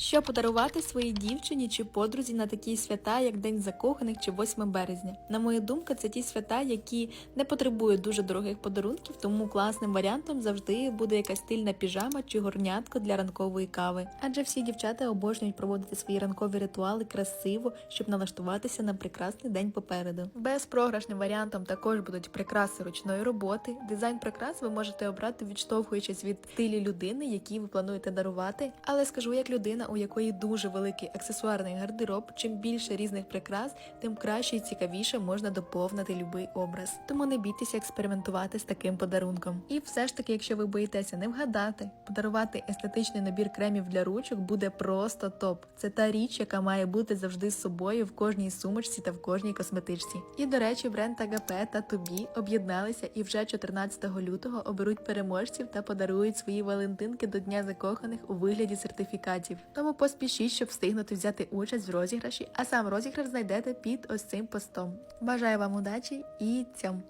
Що подарувати своїй дівчині чи подрузі на такі свята, як День закоханих чи 8 березня? На мою думку, це ті свята, які не потребують дуже дорогих подарунків, тому класним варіантом завжди буде якась стильна піжама чи горнятко для ранкової кави. Адже всі дівчата обожнюють проводити свої ранкові ритуали красиво, щоб налаштуватися на прекрасний день попереду. Безпрограшним варіантом також будуть прикраси ручної роботи. Дизайн прикрас ви можете обрати, відштовхуючись від стилі людини, який ви плануєте дарувати. Але скажу як людина, у якої дуже великий аксесуарний гардероб, чим більше різних прикрас, тим краще і цікавіше можна доповнити будь-який образ. Тому не бійтеся експериментувати з таким подарунком. І все ж таки, якщо ви боїтеся не вгадати, подарувати естетичний набір кремів для ручок буде просто топ. Це та річ, яка має бути завжди з собою в кожній сумочці та в кожній косметичці. І до речі, бренд Агапе та Тобі об'єдналися і вже 14 лютого оберуть переможців та подарують свої валентинки до Дня закоханих у вигляді сертифікатів. Тому поспішіть, щоб встигнути взяти участь в розіграші, а сам розіграш знайдете під ось цим постом. Бажаю вам удачі і цьом!